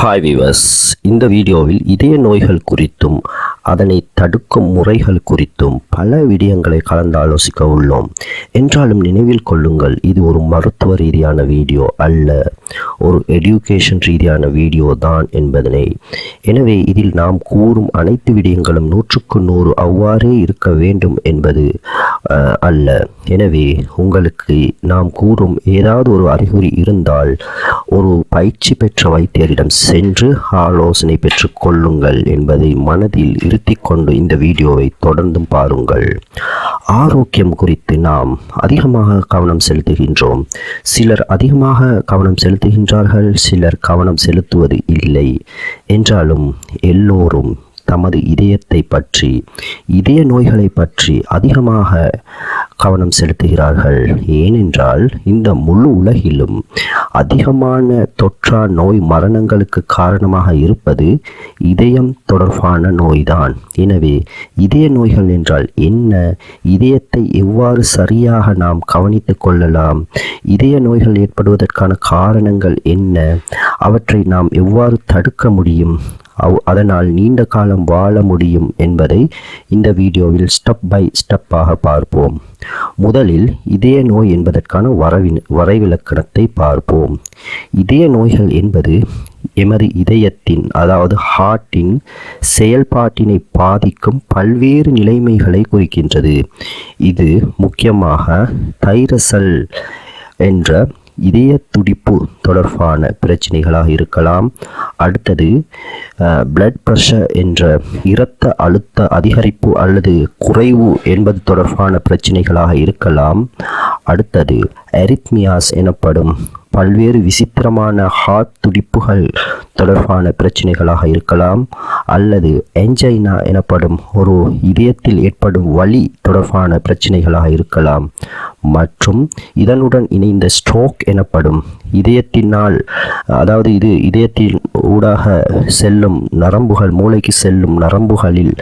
Hi விவஸ் இந்த வீடியோவில் இதய நோய்கள் குறித்தும் அதனை தடுக்கும் முறைகள் குறித்தும் பல விடயங்களை கலந்தாலோசிக்க உள்ளோம். என்றாலும் நினைவில் கொள்ளுங்கள் இது ஒரு மருத்துவ ரீதியான வீடியோ அல்ல ஒரு எடுகேஷன் ரீதியான வீடியோ தான் என்பதனை. எனவே இதில் நாம் கூறும் அனைத்து விடயங்களும் நூற்றுக்கு நூறு அவ்வாறே இருக்க வேண்டும் என்பது அல்ல. எனவே உங்களுக்கு நாம் கூறும் ஏதாவது ஒரு அறிகுறி இருந்தால் ஒரு பயிற்சி பெற்ற வைத்தியரிடம் சென்று ஆலோசனை பெற்றுக் கொள்ளுங்கள் என்பதை மனதில் நிறுத்தி கொண்டு இந்த வீடியோவை தொடர்ந்தும் பாருங்கள். ஆரோக்கியம் குறித்து நாம் அதிகமாக கவனம் செலுத்துகின்றோம். சிலர் அதிகமாக கவனம் செலுத்துகின்றார்கள் சிலர் கவனம் செலுத்துவது இல்லை. என்றாலும் எல்லோரும் தமது இதயத்தை பற்றி இதய நோய்களை பற்றி அதிகமாக கவனம் செலுத்துகிறார்கள். ஏனென்றால் இந்த முழு உலகிலும் அதிகமான தொற்றா நோய் மரணங்களுக்கு காரணமாக இருப்பது இதயம் தொடர்பான நோய்தான். எனவே இதய நோய்கள் என்றால் என்ன? இதயத்தை எவ்வாறு சரியாக நாம் கவனித்துக் கொள்ளலாம்? இதய நோய்கள் ஏற்படுவதற்கான காரணங்கள் என்ன? அவற்றை நாம் எவ்வாறு தடுக்க முடியும்? அதனால் நீண்ட காலம் வாழ முடியும் என்பதை இந்த வீடியோவில் ஸ்டெப் பை ஸ்டெப்பாக பார்ப்போம். முதலில் இதய நோய் என்பதற்கான வரவின் வரைவிலக்கணத்தை பார்ப்போம். இதய நோய்கள் என்பது எமது இதயத்தின் அதாவது ஹார்ட்டின் செயல்பாட்டினை பாதிக்கும் பல்வேறு நிலைமைகளை குறிக்கின்றது. இது முக்கியமாக தைரசல் என்ற இதய துடிப்பு தொடர்பான பிரச்சனைகளாக இருக்கலாம். அடுத்தது பிளட் ப்ரெஷர் என்ற இரத்த அழுத்த அதிகரிப்பு அல்லது குறைவு என்பது தொடர்பான பிரச்சனைகளாக இருக்கலாம். அடுத்தது எரித்மியாஸ் எனப்படும் பல்வேறு விசித்திரமான ஹார்ட் துடிப்புகள் தொடர்பான பிரச்சனைகளாக இருக்கலாம். அல்லது என்ஜைனா எனப்படும் ஒரு இதயத்தில் ஏற்படும் வலி தொடர்பான பிரச்சனைகளாக இருக்கலாம். மற்றும் இதனுடன் இணைந்த ஸ்ட்ரோக் எனப்படும் இதயத்தினால் அதாவது இது இதயத்தின் ஊடாக செல்லும் நரம்புகள் மூளைக்கு செல்லும் நரம்புகளில்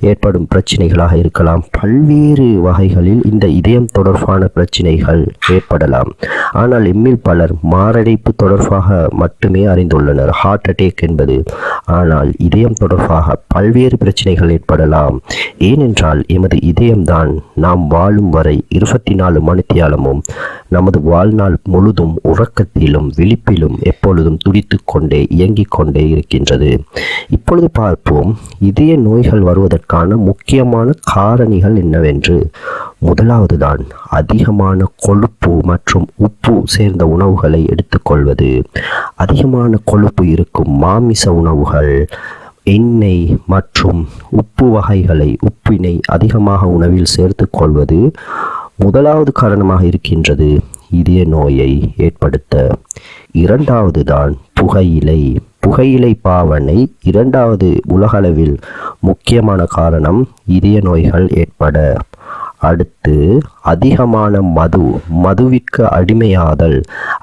ஏற்படும் பிரச்சனைகளாக இருக்கலாம். பல்வேறு வகைகளில் இந்த இதயம் தொடர்பான பிரச்சனைகள் ஏற்படலாம். ஆனால் எம்மில் பலர் மாரடைப்பு தொடர்பாக மட்டுமே அறிந்துள்ளனர். ஹார்ட் அட்டேக் என்பது. ஆனால் இதயம் தொடர்பாக பல்வேறு பிரச்சனைகள் ஏற்படலாம். ஏனென்றால் எமது இதயம்தான் நாம் வாழும் வரை இருபத்தி நாலு மணித்தியாலமும் நமது வாழ்நாள் முழுதும் உறக்கத்திலும் விழிப்பிலும் எப்பொழுதும் துடித்து கொண்டே இயங்கிக் கொண்டே இருக்கின்றது. இப்பொழுது பார்ப்போம் இதய நோய்கள் வருவதற்கான முக்கியமான காரணிகள் என்னவென்று. முதலாவதுதான் அதிகமான கொழுப்பு மற்றும் உப்பு சேர்ந்த உணவுகளை எடுத்துக்கொள்வது அதிகமான கொழுப்பு இருக்கும் மாமிச உணவுகள் எண்ணெய் மற்றும் உப்பு வகைகளை உப்பினை அதிகமாக உணவில் சேர்த்துக்கொள்வது முதலாவது காரணமாக இருக்கின்றது. இதய நோயை ஏற்படுத்த இரண்டாவது தான் புகையிலை. புகையிலை பாவனை இரண்டாவது உலகளவில் முக்கியமான காரணம் இதய நோய்கள் ஏற்பட. அடுத்து அதிகமான மது மதுவிற்கு அடிமையாதல்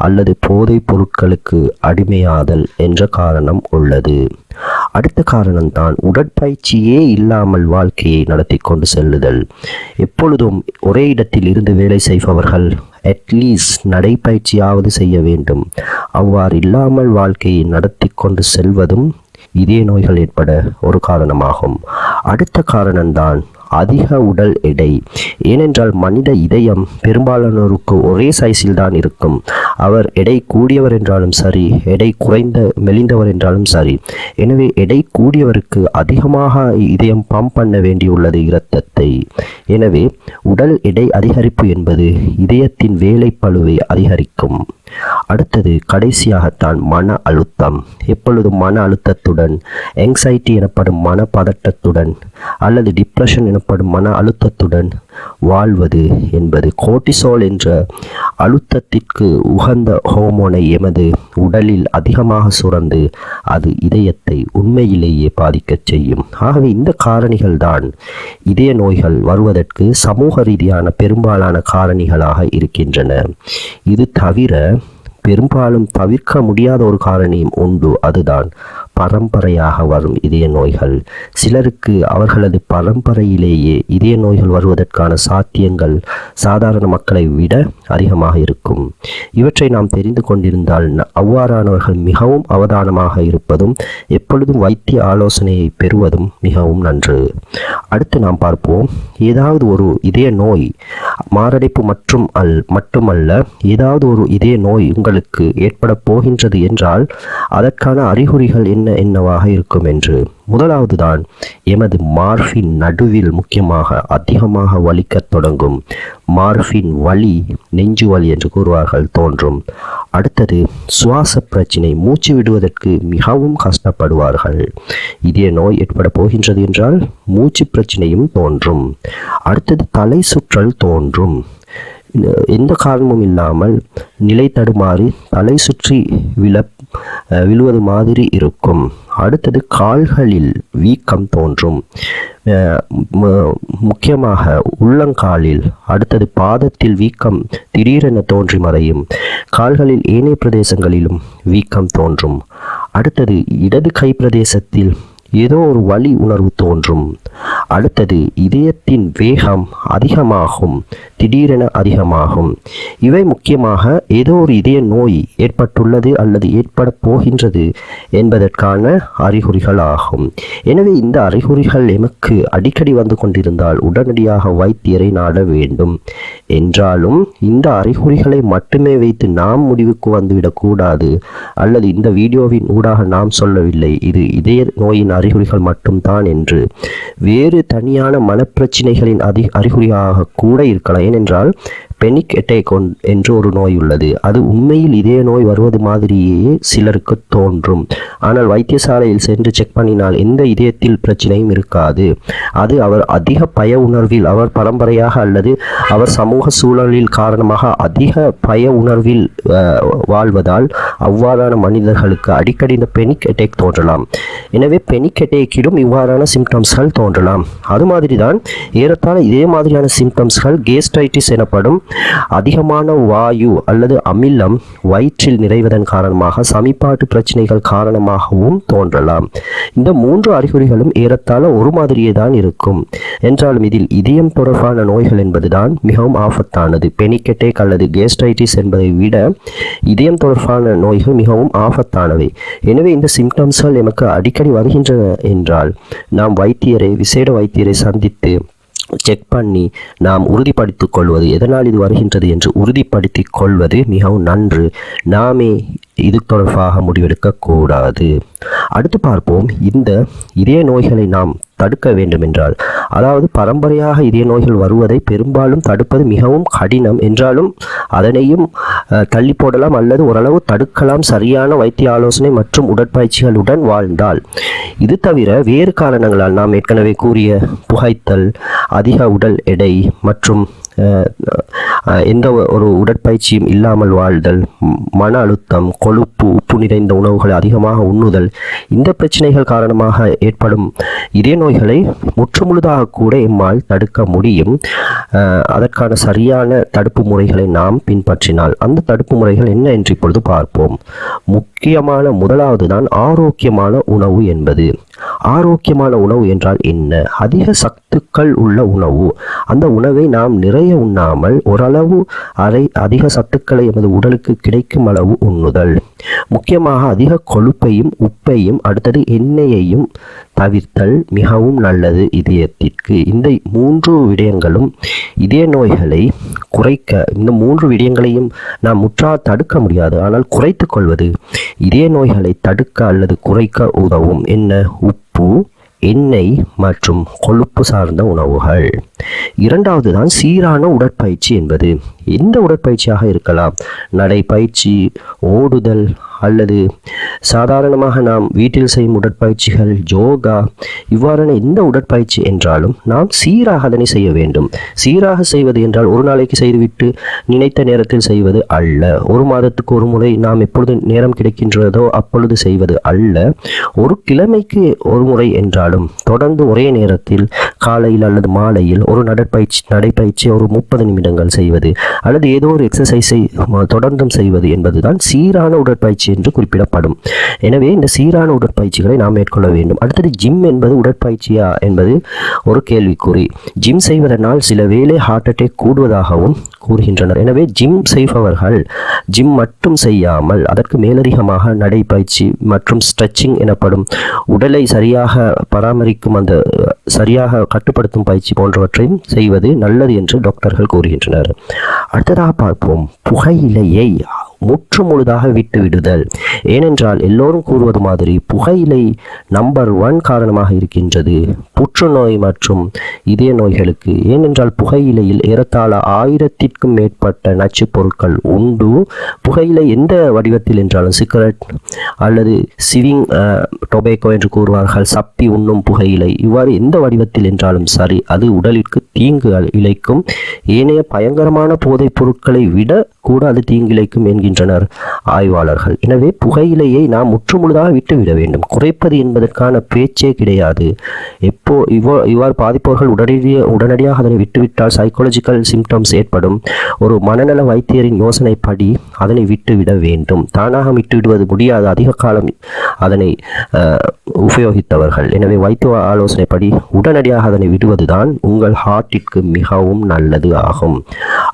அல்லது போதைப் பொருட்களுக்கு அடிமையாதல் என்ற காரணம் உள்ளது. அடுத்த காரணம்தான் உடற்பயிற்சியே இல்லாமல் வாழ்க்கையை நடத்தி கொண்டு செல்லுதல். எப்பொழுதும் ஒரே இடத்தில் இருந்து வேலை செய்பவர்கள் அட்லீஸ்ட் நடைப்பயிற்சியாவது செய்ய வேண்டும். அவ்வாறு இல்லாமல் வாழ்க்கையை நடத்தி கொண்டு செல்வதும் இதய நோய்கள் ஏற்பட ஒரு காரணமாகும். அடுத்த காரணம்தான் அதிக உடல் எடை. ஏனென்றால் மனித இதயம் பெரும்பாலானோருக்கு ஒரே சைஸில் தான் இருக்கும். அவர் எடை கூடியவர் என்றாலும் சரி எடை குறைந்த மெலிந்தவர் என்றாலும் சரி. எனவே எடை கூடியவருக்கு அதிகமாக இதயம் பம்ப் பண்ண வேண்டியுள்ளது இரத்தத்தை. எனவே உடல் எடை அதிகரிப்பு என்பது இதயத்தின் வேலைப்பளுவை அதிகரிக்கும். அடுத்தது கடைசியாகத்தான் மன அழுத்தம். எப்பொழுதும் மன அழுத்தத்துடன் எங்ஸைட்டி எனப்படும் மன பதட்டத்துடன் அல்லது டிப்ரெஷன் எனப்படும் மன அழுத்தத்துடன் வாழ்வது என்பது கோர்ட்டிசோல் என்ற அழுத்தத்திற்கு உகந்த ஹோமோனை எமது உடலில் அதிகமாக சுரந்து அது இதயத்தை உண்மையிலேயே பாதிக்கச் செய்யும். ஆகவே இந்த காரணிகள் தான் இதய நோய்கள் வருவதற்கு சமூக ரீதியான பெரும்பாலான காரணிகளாக இருக்கின்றன. இது தவிர பெரும்பாலும் தவிர்க்க முடியாத ஒரு காரணியும் உண்டு. அதுதான் பரம்பரையாக வரும் இதய நோய்கள். சிலருக்கு அவர்களது பரம்பரையிலேயே இதய நோய்கள் வருவதற்கான சாத்தியங்கள் சாதாரண மக்களை விட அதிகமாக இருக்கும். இவற்றை நாம் தெரிந்து கொண்டிருந்தால் ந- அவ்வாறானவர்கள் மிகவும் அவதானமாக இருப்பதும் எப்பொழுதும் வைத்திய ஆலோசனையை பெறுவதும் மிகவும் நன்று. அடுத்து நாம் பார்ப்போம் ஏதாவது ஒரு இதய நோய் மாரடைப்பு மற்றும் அல் மட்டுமல்ல ஏதாவது ஒரு இதய நோய் உங்களுக்கு ஏற்பட போகின்றது என்றால் அதற்கான அறிகுறிகள் என்ன என்ன என்னவாக இருக்கும் என்று. முதலாவது தான் எமது மார்பின் நடுவில் முக்கியமாக அதிகமாக வலிக்கத் தொடங்கும். மார்பின் வலி நெஞ்சு வலி என்று கூறுவார்கள் தோன்றும். அடுத்தது சுவாச பிரச்சினை மூச்சு விடுவதற்கு மிகவும் கஷ்டப்படுவார்கள். இதே நோய் ஏற்பட போகின்றது என்றால் மூச்சு பிரச்சனையும் தோன்றும். அடுத்தது தலை சுற்றல் தோன்றும். எந்த காரணமும் இல்லாமல் நிலை தடுமாறி தலை சுற்றி விழ விழுவது மாதிரி இருக்கும். அடுத்தது கால்களில் வீக்கம் தோன்றும். அஹ், முக்கியமாக உள்ளங்காலில் அடுத்தது பாதத்தில் வீக்கம் திடீரென தோன்றி மறையும். கால்களில் ஏனைய பிரதேசங்களிலும் வீக்கம் தோன்றும். அடுத்தது இடது கை பிரதேசத்தில் ஏதோ ஒரு வலி உணர்வு தோன்றும். அடுத்தது இதயத்தின் வேகம் அதிகமாகும் திடீரென அதிகமாகும். இவை முக்கியமாக ஏதோ ஒரு இதய நோய் ஏற்பட்டுள்ளது அல்லது ஏற்பட போகின்றது என்பதற்கான அறிகுறிகள் ஆகும் எனவே இந்த அறிகுறிகள் எமக்கு அடிக்கடி வந்து கொண்டிருந்தால் உடனடியாக வைத்தியரை நாட வேண்டும். என்றாலும் இந்த அறிகுறிகளை மட்டுமே வைத்து நாம் முடிவுக்கு வந்துவிடக்கூடாது அல்லது இந்த வீடியோவின் ஊடாக நாம் சொல்லவில்லை இது இதய நோயின் அறிகுறிகள் மட்டும்தான் என்று. வேறு தனியான மனப்பிரச்சினைகளின் அதி அறிகுறியாக கூட இருக்கலாம். ஏனென்றால் பெனிக் அட்டேக் என்று ஒரு நோய் உள்ளது. அது உண்மையில் இதே நோய் வருவது மாதிரியே சிலருக்கு தோன்றும். ஆனால் வைத்தியசாலையில் சென்று செக் பண்ணினால் எந்த இதயத்தில் பிரச்சனையும் இருக்காது. அது அவர் அதிக பய உணர்வில் அவர் பரம்பரையாக அல்லது அவர் சமூக சூழலில் காரணமாக அதிக பய உணர்வில் வாழ்வதால் அவ்வாறான மனிதர்களுக்கு அடிக்கடி இந்த பெனிக் அட்டேக் தோன்றலாம். எனவே பெனிக் அட்டேக்கிலும் இவ்வாறான சிம்டம்ஸ்கள் தோன்றலாம். அது மாதிரி தான் ஏறத்தாழ இதே மாதிரியான சிம்டம்ஸ்கள் கேஸ்டைட்டிஸ் எனப்படும் அதிகமான வாயு அல்லது அமிலம் வயிற்றில் நிறைவதன் காரணமாக சமிப்பாட்டு பிரச்சனைகள் காரணமாகவும் தோன்றலாம். இந்த மூன்று அறிகுறிகளும் ஏறத்தாழ ஒரு மாதிரியே தான் இருக்கும். என்றாலும் இதில் இதயம் தொடர்பான நோய்கள் என்பதுதான் மிகவும் ஆபத்தானது. பெனிக்கெட்டேக் அல்லது கேஸ்ட்ரைட்டிஸ் என்பதை விட இதயம் தொடர்பான நோய்கள் மிகவும் ஆபத்தானவை. எனவே இந்த சிம்டம்ஸ்கள் எமக்கு அடிக்கடி வருகின்றன என்றால் நாம் வைத்தியரை விசேட வைத்தியரை சந்தித்து செக் பண்ணி நாம் உறுதிப்படுத்திக் கொள்வது எதனால் இது வருகின்றது என்று உறுதிப்படுத்திக் கொள்வது மிகவும் நன்று. நாமே இது தொடர்பாக முடிவெடுக்க கூடாது அடுத்து பார்ப்போம். இந்த இதய நோய்களை நாம் தடுக்க வேண்டும் என்றால் அதாவது பரம்பரையாக இதய நோய்கள் வருவதை பெரும்பாலும் தடுப்பது மிகவும் கடினம் என்றாலும் அதனையும் தள்ளி போடலாம் அல்லது ஓரளவு தடுக்கலாம். சரியான வைத்திய ஆலோசனை மற்றும் உடற்பயிற்சிகளுடன் வாழ்ந்தால் இது தவிர வேறு காரணங்களால் நாம் ஏற்கனவே கூறிய புகைத்தல் அதிக உடல் எடை மற்றும் எந்த ஒரு உடற்பயிற்சியும் இல்லாமல் வாழ்தல் மன அழுத்தம் கொழுப்பு உப்பு நிறைந்த உணவுகளை அதிகமாக உண்ணுதல் இந்த பிரச்சனைகள் காரணமாக ஏற்படும் இதய நோய்களை முற்றுமுழுதாக கூட எம்மால் தடுக்க முடியும். அதற்கான சரியான தடுப்பு முறைகளை நாம் பின்பற்றினால் அந்த தடுப்பு முறைகள் என்ன என்று இப்பொழுது பார்ப்போம். முக்கியமான முதலாவது தான் ஆரோக்கியமான உணவு என்பது. ஆரோக்கியமான உணவு என்றால் என்ன? அதிக சத்துக்கள் உள்ள உணவு. அந்த உணவை நாம் நிறைய உண்ணாமல் ஓரளவு அளவு அதை அதிக சத்துக்களை எமது உடலுக்கு கிடைக்கும் அளவு உண்ணுதல். முக்கியமாக அதிக கொழுப்பையும் உப்பையும் அடுத்தது எண்ணெயையும் தவிர்த்தல் மிகவும் நல்லது இதயத்திற்கு. இந்த மூன்று விடயங்களும் இதய நோய்களை குறைக்க இந்த மூன்று விடயங்களையும் நாம் முற்றா தடுக்க முடியாது. ஆனால் குறைத்துக் கொள்வது இதய நோய்களை தடுக்க அல்லது குறைக்க உதவும். என்ன? உப்பு எண்ணெய் மற்றும் கொழுப்பு சார்ந்த உணவுகள். இரண்டாவது தான் சீரான உடற்பயிற்சி என்பது. எந்த உடற்பயிற்சியாக இருக்கலாம்? நடைப்பயிற்சி ஓடுதல் அல்லது சாதாரணமாக நாம் வீட்டில் செய்யும் உடற்பயிற்சிகள் யோகா இவ்வாறான எந்த உடற்பயிற்சி என்றாலும் நாம் சீராக அதனை செய்ய வேண்டும். சீராக செய்வது என்றால் ஒரு நாளைக்கு செய்துவிட்டு நினைத்த நேரத்தில் செய்வது அல்ல. ஒரு மாதத்துக்கு ஒரு முறை நாம் எப்பொழுது நேரம் கிடைக்கின்றதோ அப்பொழுது செய்வது அல்ல. ஒரு கிழமைக்கு ஒரு முறை என்றாலும் தொடர்ந்து ஒரே நேரத்தில் காலையில் அல்லது மாலையில் ஒரு நடைப்பயிற்சி நடைப்பயிற்சி ஒரு முப்பது நிமிடங்கள் செய்வது அல்லது ஏதோ ஒரு எக்ஸசைஸை தொடர்ந்தும் செய்வது என்பதுதான் சீரான உடற்பயிற்சி என்று குறிப்பிடப்படும். எனவே இந்த சீரான உடற்பயிற்சிகளை நாம் மேற்கொள்ள வேண்டும். அடுத்தது ஜிம் என்பது உடற்பயிற்சியா என்பது ஒரு கேள்விக்குறி. ஜிம் செய்வதனால் சில வேளை ஹார்ட் அட்டேக் கூடுவதாகவும் கூறுகின்றனர். எனவே ஜிம் செய்பவர்கள் ஜிம் மட்டும் செய்யாமல் அதற்கு மேலதிகமாக நடைப்பயிற்சி மற்றும் ஸ்ட்ரெச்சிங் எனப்படும் உடலை சரியாக பராமரிக்கும் அந்த சரியாக கட்டுப்படுத்தும் பயிற்சி போன்றவற்றையும் செய்வது நல்லது என்று டாக்டர்கள் கூறுகின்றனர். அடுத்ததாக பார்ப்போம். புகையிலையை முற்று முழுதாக விட்டு விடுதல் ஏனென்றால் எல்லோரும் கூறுவது மாதிரி புகையிலை நம்பர் ஒன் காரணமாக இருக்கின்றது. புற்றுநோய் மற்றும் இதய நோய்களுக்கு. ஏனென்றால் புகையிலையில் ஏறத்தாழ ஆயிரத்திற்கும் மேற்பட்ட நச்சுப் பொருட்கள் உண்டு. புகையிலை எந்த வடிவத்தில் என்றாலும் சிகரெட் அல்லது சிவிங் டொபேக்கோ என்று கூறுவார்கள். சப்பி உண்ணும் புகையிலை. இவ்வாறு எந்த வடிவத்தில் என்றாலும் சரி அது உடலிற்கு தீங்கு இழைக்கும். ஏனைய பயங்கரமான போதைப் பொருட்களை விட கூட அது தீங்கிழைக்கும் என்கின்றனர் ஆய்வாளர்கள் எனவே புகையிலையை நாம் முற்றுமுழுதாக விட்டுவிட வேண்டும். குறைப்பது என்பதற்கான பேச்சே கிடையாது. எப்போ இவ்வோ இவ்வாறு பாதிப்பவர்கள் உடனடிய உடனடியாக அதனை விட்டுவிட்டால் சைக்காலஜிக்கல் சிம்டம்ஸ் ஏற்படும். ஒரு மனநல வைத்தியரின் யோசனைப்படி அதனை விட்டுவிட வேண்டும். தானாக விட்டுவிடுவது முடியாது. அதிக காலம் அதனை உபயோகித்தவர்கள். எனவே வைத்திய ஆலோசனைப்படி உடனடியாக அதனை விடுவதுதான் உங்கள் ஹார்ட்டிற்கு மிகவும் நல்லது ஆகும்.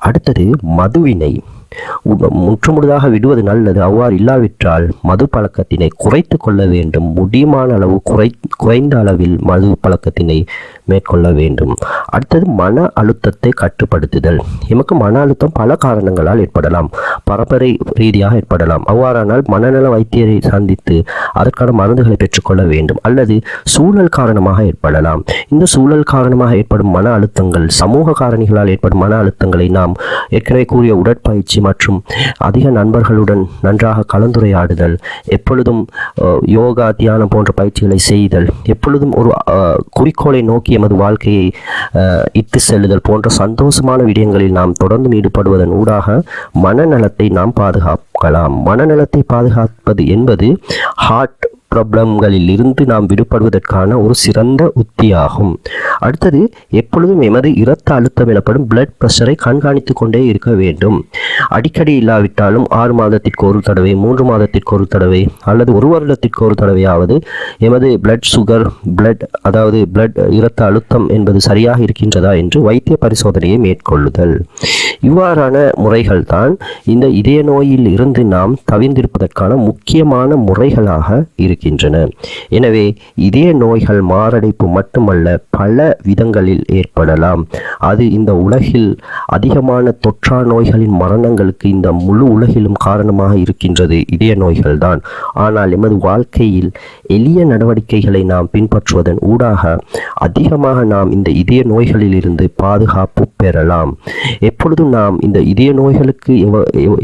அடுத்தது மதுவினை. முற்றுமுழுதாக விடுவது நல்லது. அவ்வாறு இல்லாவிட்டால் மது பழக்கத்தினை குறைத்து கொள்ள வேண்டும். முடியுமான அளவு குறை குறைந்த அளவில் மது பழக்கத்தினை மேற்கொள்ள வேண்டும். அடுத்தது மன அழுத்தத்தை கட்டுப்படுத்துதல். எமக்கு மன அழுத்தம் பல காரணங்களால் ஏற்படலாம். பரம்பரை ரீதியாக ஏற்படலாம். அவ்வாறானால் மனநல வைத்தியரை சந்தித்து அதற்கான மருந்துகளை பெற்றுக்கொள்ள வேண்டும். அல்லது சூழல் காரணமாக ஏற்படலாம். இந்த சூழல் காரணமாக ஏற்படும் மன அழுத்தங்கள் சமூக காரணிகளால் ஏற்படும் மன அழுத்தங்களை நாம் ஏற்கனவே கூறிய உடற்பயிற்சி மற்றும் அதிக நண்பர்களுடன் நன்றாக கலந்துரையாடுதல் எப்பொழுதும் யோகா தியானம் போன்ற பயிற்சிகளை செய்தல் எப்பொழுதும் ஒரு குறிக்கோளை நோக்கி எமது வாழ்க்கையை இட்டு செல்லுதல் போன்ற சந்தோஷமான விடயங்களில் நாம் தொடர்ந்து ஈடுபடுவதன் ஊடாக மனநலத்தை நாம் பாதுகாக்கலாம். மனநலத்தை பாதுகாப்பது என்பது ஹார்ட் ப்ராப்ளம்களில் இருந்து நாம் விடுபடுவதற்கான ஒரு சிறந்த உத்தியாகும். அடுத்தது எப்பொழுதும் எமது இரத்த அழுத்தம் எனப்படும் பிளட் ப்ரெஷரை கண்காணித்து கொண்டே இருக்க வேண்டும். அடிக்கடி இல்லாவிட்டாலும் ஆறு மாதத்திற்கு ஒரு தடவை மூன்று மாதத்திற்கு ஒரு தடவை அல்லது ஒரு வருடத்திற்கு ஒரு தடவையாவது எமது பிளட் சுகர் பிளட் அதாவது பிளட் இரத்த அழுத்தம் என்பது சரியாக இருக்கின்றதா என்று வைத்திய பரிசோதனையை மேற்கொள்ளுதல். இவ்வாறான முறைகள் தான் இந்த இதய நோயில் இருந்து நாம் தவிர்ந்திருப்பதற்கான முக்கியமான முறைகளாக இருக்கின்றன. எனவே இதய நோய்கள் மாரடைப்பு மட்டுமல்ல பல விதங்களில் ஏற்படலாம். அது இந்த உலகில் அதிகமான தொற்றா நோய்களின் மரணங்களுக்கு இந்த முழு உலகிலும் காரணமாக இருக்கின்றது. இதய நோய்கள் தான். ஆனால் எமது வாழ்க்கையில் எளிய நடவடிக்கைகளை நாம் பின்பற்றுவதன் ஊடாக அதிகமாக நாம் இந்த இதய நோய்களில் இருந்து பாதுகாப்பு பெறலாம். எப்பொழுதும் நாம் இந்த இதய நோய்களுக்கு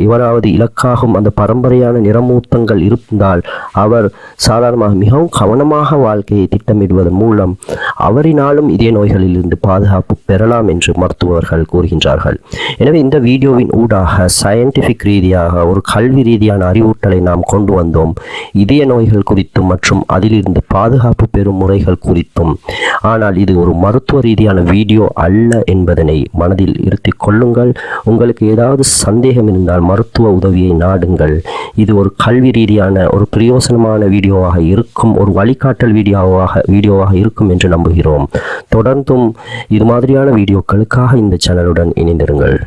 எவராவது இலக்காகும் அந்த பரம்பரையான நிறமூத்தங்கள் இருந்தால் அவர் சாதாரணமாக மிகவும் கவனமாக வாழ்க்கையை திட்டமிடுவதன் மூலம் அவரினாலும் இதய நோய்களில் இருந்து பாதுகாப்பு பெறலாம் என்று மருத்துவர்கள் கூறுகின்றார்கள். எனவே இந்த வீடியோவின் ஊடாக சயின்டிஃபிக் ரீதியாக ஒரு கல்வி ரீதியான அறிவூட்டலை நாம் கொண்டு வந்தோம். இதய நோய்கள் குறித்தும் மற்றும் அதிலிருந்து பாதுகாப்பு பெறும் முறைகள் குறித்தும். ஆனால் இது ஒரு மருத்துவ ரீதியான வீடியோ அல்ல என்பதனை மனதில் இருத்திக் கொள்ளுங்கள். உங்களுக்கு ஏதாவது சந்தேகம் இருந்தால் மருத்துவ உதவியை நாடுங்கள். இது ஒரு கல்வி ரீதியான ஒரு பிரயோசனமான வீடியோவாக இருக்கும் ஒரு வழிகாட்டல் வீடியோவாக வீடியோவாக இருக்கும் என்று நம்புகிறோம். தொடர்ந்தும் இது மாதிரியான வீடியோக்களுக்காக இந்த சேனலுடன் இணைந்திருங்கள்.